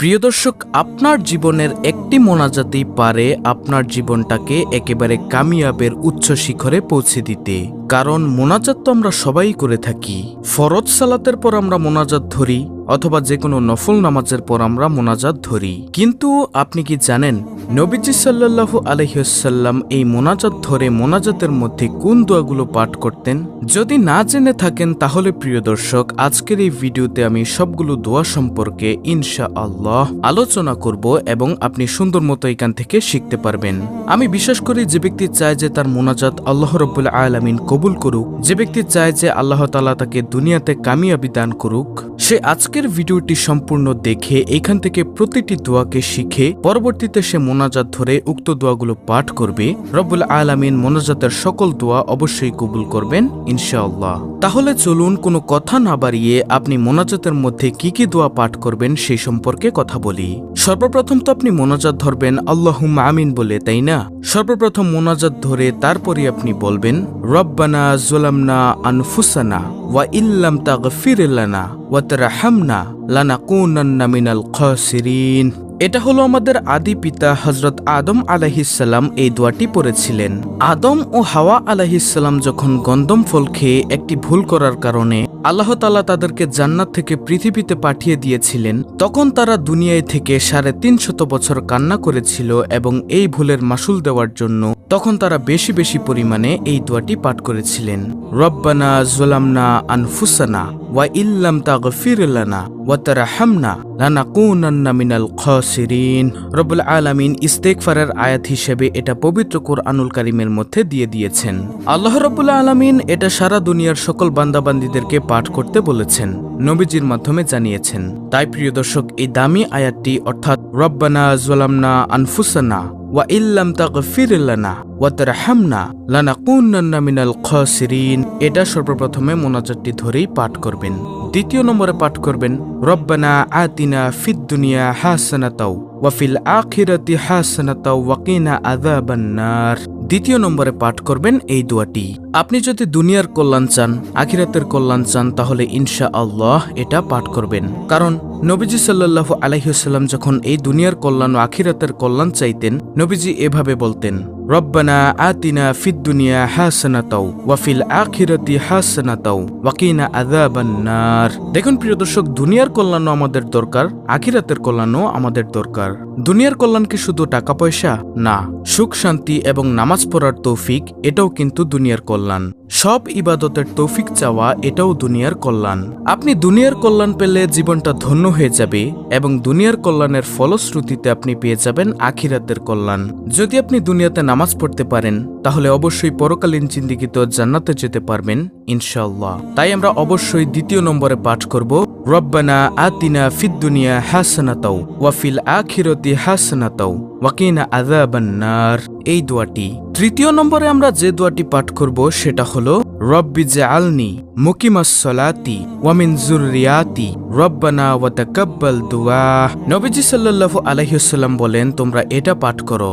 প্রিয় দর্শক, আপনার জীবনের একটি মোনাজাতেই পারে আপনার জীবনটাকে একেবারে কামিয়াবের উচ্চ শিখরে পৌঁছে দিতে। কারণ মোনাজাত তো আমরা সবাই করে থাকি। ফরজ সালাতের পর আমরা মোনাজাত ধরি, অথবা যে কোনো নফল নামাজের পর আমরা মোনাজাত ধরি। কিন্তু আপনি কি জানেন, নবীজি সাল্লাল্লাহু আলহিসাল্লাম এই মোনাজাত ধরে মোনাজাতের মধ্যে কোন দোয়াগুলো পাঠ করতেন? যদি না জেনে থাকেন, তাহলে প্রিয় দর্শক, আজকের এই ভিডিওতে আমি সবগুলো দোয়া সম্পর্কে ইনশা আল্লাহ আলোচনা করব এবং আপনি সুন্দর মতো এখান থেকে শিখতে পারবেন। আমি বিশ্বাস করি, যে ব্যক্তি চায় যে তার মোনাজাত আল্লাহ রব্বুল আলামিন কবুল করুক। যে ব্যক্তি চায় যে আল্লাহ তালা তাকে দুনিয়াতে কামিয়াবি দান করুক, সে আজকের ভিডিওটি সম্পূর্ণ দেখে এখান থেকে প্রতিটি দোয়াকে শিখে পরবর্তীতে সে মোনাজাত ধরে উক্ত দোয়াগুলো পাঠ করবে। রব্বুল আলামিন মোনাজাতের সকল দোয়া অবশ্যই কবুল করবেন, ইনশাআল্লাহ। তাহলে চলুন কোনো কথা না বাড়িয়ে আপনি মোনাজাতের মধ্যে কি কি দোয়া পাঠ করবেন সেই সম্পর্কে কথা বলি। সর্বপ্রথম তো আপনি মোনাজাত ধরবেন আল্লাহুম আমিন বলে, তাই না? সর্বপ্রথম মোনাজাত ধরে তারপরে আপনি বলবেন, রব্বানা জোলামনা আনফুসানা ওয়া ইল্লাম তাগফির লানা ওয়া তারহামনা লানাকুনান্না মিনাল খাসিরিন এটা হলো আমাদের আদি পিতা হজরত আদম আলাহিসাল্লাম এই দোয়াটি পড়েছিলেন। আদম ও হাওয়া আলাহিসাল্লাম যখন গন্দম ফল খেয়ে একটি ভুল করার কারণে আল্লাহ তাদেরকে জান্নাত থেকে পৃথিবীতে পাঠিয়ে দিয়েছিলেন। তখন তারা দুনিয়ায় থেকে সাড়ে তিনশত বছর কান্না করেছিল এবং এই ভুলের মাসুল দেওয়ার জন্য তখন তারা বেশি বেশি পরিমাণে এই দোয়াটি পাঠ করেছিলেন। রব্বানা জোলামনা আনফুসানা। ওয়া ইল্লাম তাগফির লানা ওয়া তারহামনা লানাকুনান্না মিনাল খাসিরিন রব্বুল আলামিন ইস্তেগফারের আয়াত হিসেবে এটা পবিত্র কোরআনুল কারিমের মধ্যে দিয়ে দিয়েছেন। আল্লাহ আলামিন এটা সারা দুনিয়ার সকল বান্দাবান্দীদেরকে পাঠ করতে বলেছেন, নবীজির মাধ্যমে জানিয়েছেন। তাই প্রিয় দর্শক, এই দামি আয়াতটি অর্থাৎ রব্বানা জোলামনা আনফুসানা ওয়া ইল্লাম তাগফির লানা ওয়া তারহামনা লানাকুনান্না মিনাল খাসিরিন এটা সর্বপ্রথমে মোনাজাতটি ধরেই পাঠ করবেন। দ্বিতীয় নম্বরে পাঠ করবেন, রব্বানা আতিনা ফিদ দুনিয়া হাসানাতাও ওয়া ফিল আখিরাতি হাসানাতাও ওয়া কিনা আযাবান্নার দ্বিতীয় নম্বরে পাঠ করবেন এই দোয়াটি, আপনি যদি দুনিয়ার কল্যাণ চান, আখিরাতের কল্যাণ চান, তাহলে ইনশা আল্লাহ এটা পাঠ করবেন। কারণ নবীজি সাল্লাহ আলাইসাল্লাম যখন এই দুনিয়ার কল্যাণ ও আখিরাতের কল্যাণ চাইতেন, নবীজি এভাবে বলতেন, রব্বানা আতিনা ফিদ দুনিয়া হাসানাতাও ওয়াফিল আখিরাতি হাসানাতাও ওয়াকিনা আদাবান্নার দেখুন প্রিয় দর্শক, দুনিয়ার কল্যাণও আমাদের দরকার, আখিরাতের কল্যাণও আমাদের দরকার। দুনিয়ার কল্যাণ কি শুধু টাকা পয়সা না, সুখ, শান্তি এবং নামাজ পড়ার তৌফিক, এটাও কিন্তু দুনিয়ার কল্যাণ। সব ইবাদতের তৌফিক চাওয়া, এটাও দুনিয়ার কল্যাণ। আপনি দুনিয়ার কল্যাণ পেলে জীবনটা ধন্য হয়ে যাবে এবং দুনিয়ার কল্যাণের ফলশ্রুতিতে আপনি পেয়ে যাবেন আখিরাতের কল্যাণ। যদি আপনি দুনিয়াতে নামাজ পড়তে পারেন, তাহলে অবশ্যই পরকালীন জিন্দিগিতে জান্নাতে যেতে পারবেন ইনশাল্লাহ তাই আমরা অবশ্যই দ্বিতীয় নম্বরে পাঠ করব রব্বানা আতিনা ফিদ দুনিয়া হাসানাতাও ওয়াফিল আখিরতি হাসানাতাও ওয়াকিনা আযাবান্নার এই দোয়াটি, তৃতীয় নম্বরে আমরা যে দোয়াটি পাঠ করব সেটা হলো, রব্বি জাআলনি মুকিমাস সলাতি ওয়ামিন জুররিয়াতি রব্বানা ওয়া তাকাব্বাল দুআ নবীজি সাল্লাল্লাহু আলাইহি ওয়াসাল্লাম বলেন, তোমরা এটা পাঠ করো।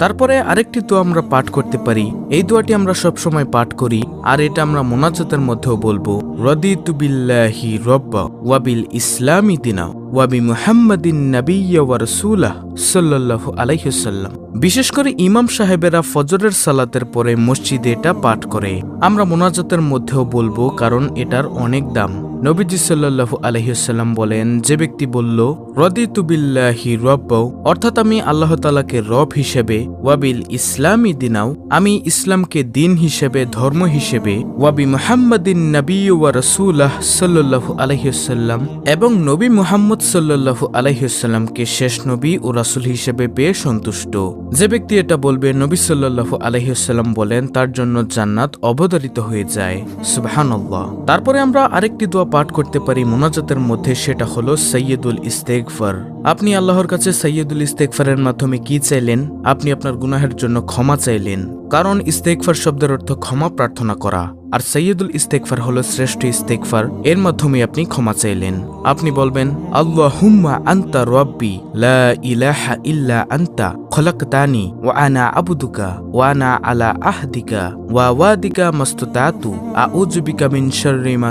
তারপরে আরেকটি তো আমরা পাঠ করতে পারি। এই দোয়াটি আমরা সব সময় পাঠ করি, আর এটা আমরা মোনাজাতের মধ্যেও বলব। রদিতু বিল্লাহি রব্বা ওয়াবিল ইসলামি দিনা ওয়াবি মুহাম্মাদিন নাবিয়্যা ওয়া রাসূলাহ সাল্লাল্লাহু আলাইহি সাল্লাম বিশেষ করে ইমাম সাহেবেরা ফজরের সালাতের পরে মসজিদে এটা পাঠ করে। আমরা মোনাজাতের মধ্যেও বলব, কারণ এটার অনেক দাম। নবীজি সাল্লাল্লাহু আলহিসাল্লাম বলেন, যে ব্যক্তি বলল, রদিতু বিল্লাহি রব্ব অর্থাৎ আমি আল্লাহ তালাকে রব হিসেবে ওয়াবিল ইসলামী দিনাও, আমি ইসলামকে দিন হিসেবে, ধর্ম হিসেবে ওয়াবি মুহাম্মাদিন নবী ওয়া রসুলাহ সাল্লাল্লাহু আলহিসাল্লাম এবং নবী মুহাম্মদ সাল্লাল্লাহু আলহিসাল্লামকে শেষ নবী ও রাসুল হিসেবে পেয়ে সন্তুষ্ট। যে ব্যক্তি এটা বলবে, নবী সাল্লাল্লাহু আলহিসাল্লাম বলেন, তার জন্য জান্নাত অবধারিত হয়ে যায়। সুবহানাল্লাহ। তারপরে আমরা আরেকটি দোয়া পাঠ করতে পারি মোনাজাতের মধ্যে সেটা হলো সৈয়দুল ইস্তেকফার আপনি আল্লাহর কাছে সৈয়দুল ইস্তেকফারের মাধ্যমে কি চাইলেন? আপনি আপনার গুনাহের জন্য ক্ষমা চাইলেন। কারণ ইস্তেকফার শব্দের অর্থ ক্ষমা প্রার্থনা করা। আর সৈয়দুল ইস্তেকফার হলো শ্রেষ্ঠ ইস্তেকফার এর মাধ্যমে আপনি ক্ষমা চাইলেন। আপনি বলবেন আন্তা রব্বি, লা ইলাহা ইল্লা আন্তা, খলাকতানি, ওয়া আনা আবুদুকা, ওয়া আনা আলা আহদিকা, ওয়া ওয়াদিকা মাস্তুতাতু, আউযু বিকা মিন শাররি মা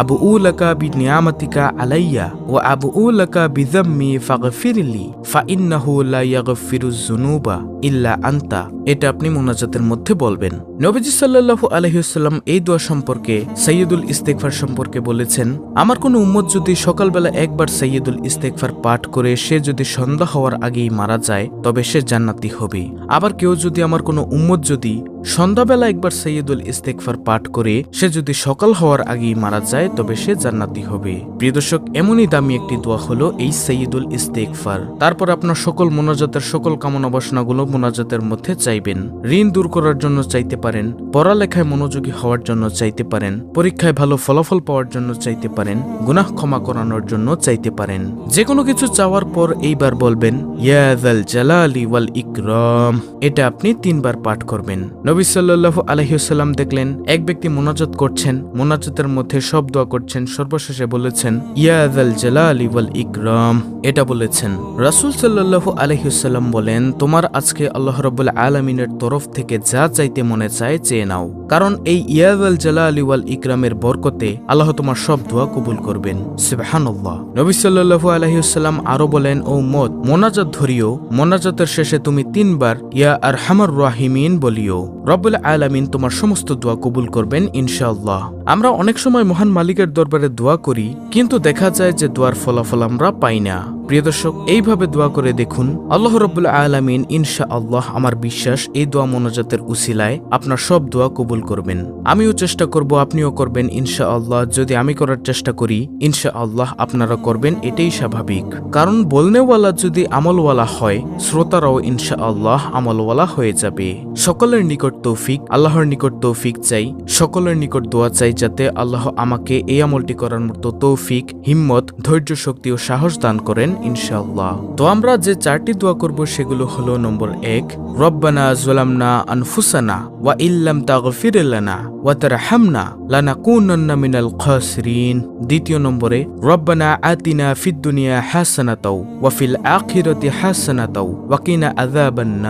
আবু উলাকা বি নিয়ামাতিকা আলাইয়া, ওয়া আবু উলাকা বি যাম্মি ফাগফিরলি, ফা ইন্নাহু লা ইয়াগফিরু যুনুবা ইল্লা আন্তা। এটা আপনি মোনাজাতের মধ্যে বলবেন। নবীজি সাল্লাল্লাহু আলাইহি ওয়াসাল্লাম এই দোয়া সম্পর্কে সৈয়দুল ইস্তেকফার সম্পর্কে বলেছেন, আমার কোনো উম্মত যদি সকালবেলা একবার সৈয়দুল ইস্তেকফার পাঠ করে সে যদি সন্ধ্যা হওয়ার আগেই মারা যায়, তবে সে জান্নাতি হবে আবার কেউ যদি আমার কোনো উম্মত যদি সন্ধ্যাবেলা একবার সৈয়দুল ইস্তেগফার পাঠ করে সে যদি সকাল হওয়ার আগেই মারা যায়, তবে সে জান্নাতি হবে। প্রিয় দর্শক, এমনই দামি একটি দোয়া হলো এই সৈয়দুল ইস্তেগফার। তারপর আপনার সকল মোনাজাতের সকল কামনা বাসনাগুলো মোনাজাতের মধ্যে চাইবেন। ঋণ দূর করার জন্য চাইতে পারেন, পড়ালেখায় মনোযোগী হওয়ার জন্য চাইতে পারেন, পরীক্ষায় ভালো ফলাফল পাওয়ার জন্য চাইতে পারেন, গুনাহ ক্ষমা করানোর জন্য চাইতে পারেন। যে কোনো কিছু চাওয়ার পর এইবার বলবেন ইয়াদাল জালালি ওয়াল ইকরাম। এটা আপনি তিনবার পাঠ করবেন। নবী সাল্লাল্লাহু আলহিউসাল্লাম দেখলেন, এক ব্যক্তি মোনাজত করছেন, মোনাজতের মধ্যে সব দোয়া করছেন, সর্বশেষে বলেছেন ইয়াদাল জালালি ওয়াল ইকরাম। এটা বলেছেন। রাসূল সাল্লাল্লাহু আলহিউসাল্লাম বলেন, তোমার আজকে আল্লাহ রব্বুল আলমিনের তরফ থেকে যা চাইতে মনে চায় চেয়ে নাও। কারণ এই ইয়াদাল জালালি ওয়াল ইকরামের বরকতে আল্লাহ তোমার সব দোয়া কবুল করবেন। সুবহানাল্লাহ। নবী সাল্লাল্লাহু আলহিউসাল্লাম আরও বলেন, ও মত মোনাজাত ধরিও, মোনাজাতের শেষে তুমি তিনবার ইয়া আর হামার রাহিমিন বলিও। রব্বুল আলামিন তোমার সমস্ত দোয়া কবুল করবেন, ইনশাআল্লাহ। আমরা অনেক সময় মহান মালিকের দরবারে দোয়া করি, কিন্তু দেখা যায় যে দোয়ার ফলাফল আমরা পাই না। প্রিয় দর্শক, এইভাবে দোয়া করে দেখুন, আল্লাহ রব্বুল আলামিন ইনশা আল্লাহ আমার বিশ্বাস এই দোয়া মনোজাতের উসিলায় আপনার সব দোয়া কবুল করবেন। আমিও চেষ্টা করব, আপনিও করবেন ইনশা আল্লাহ যদি আমি করার চেষ্টা করি ইনশা আল্লাহ আপনারা করবেন, এটাই স্বাভাবিক। কারণ বলনেওয়ালা যদি আমলওয়ালা হয়, শ্রোতারাও ইনশা আল্লাহ আমলওয়ালা হয়ে যাবে। সকলের নিকট তৌফিক, আল্লাহর নিকট তৌফিক চাই। সকলের নিকট দোয়া চাই যাতে আল্লাহ আমাকে এই আমলটি করার মতো তৌফিক, হিম্মত, ধৈর্য, শক্তি ও সাহস দান করেন। ইনশাআল্লাহ। তো আমরা যে চারটি দোয়া করব সেগুলো হলো, নম্বর এক, রব্বানা জুলামনা আনফুসানা ওয়া ইল্লাম তাগফির লানা ওয়া তারহামনা লানাকুনান্না মিনাল খাসিরিন। দ্বিতীয় নম্বরে, রব্বানা আতিনা ফিদ দুনিয়া হাসানাতাও ওয়া ফিল আখিরাতি হাসানাতাও ওয়া কিনা আযাবান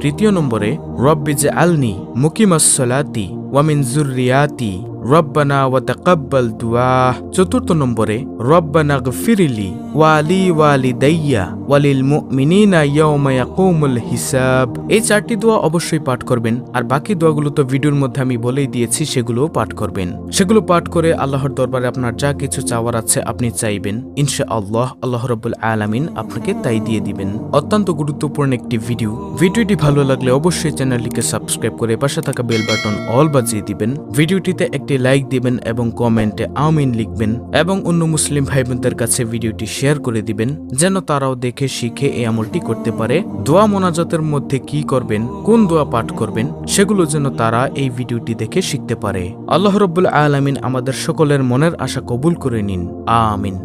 তৃতীয় নম্বরে, রব্বি জাআলনি মুকিমাস সালাতি ওয়া মিন যুররিয়াতি রব্বানা ওয়া তাকাব্বাল দুয়া চতুর্থ নম্বরে রব্বানা গফিরলি ওয়ালি ওয়ালিদাইয়া ওয়ালিল মুমিনিনা ইয়াউমা ইয়াকুমুল হিসাব এই চারটি দোয়া অবশ্যই পাঠ করবেন, আর বাকি দোয়াগুলো তো ভিডিওর মধ্যে আমি বলেই দিয়েছি, সেগুলোও পাঠ করবেন। সেগুলো পাঠ করে আল্লাহর দরবারে আপনার যা কিছু চাওয়ার আছে আপনি চাইবেন। ইনশা আল্লাহ আল্লাহ রব্বুল আলামিন আপনাকে তাই দিয়ে দিবেন। অত্যন্ত গুরুত্বপূর্ণ একটি ভিডিও। ভিডিওটি ভালো লাগলে অবশ্যই চ্যানেলটিকে সাবস্ক্রাইব করে পাশে থাকা বেল বাটন অল বাজিয়ে দিবেন। ভিডিওটিতে একটি লাইক দিবেন এবং কমেন্টে আমিন লিখবেন এবং অন্য মুসলিম ভাই বোনদের কাছে ভিডিওটি শেয়ার করে দিবেন, যেন তারাও দেখে, শিখে এই আমলটি করতে পারে। দোয়া মোনাজাতের মধ্যে কি করবেন, কোন দোয়া পাঠ করবেন, সেগুলো যেন তারা এই ভিডিওটি দেখে শিখতে পারে। আল্লাহ রব্বুল আলামিন আমাদের সকলের মনের আশা কবুল করে নিন। আমিন।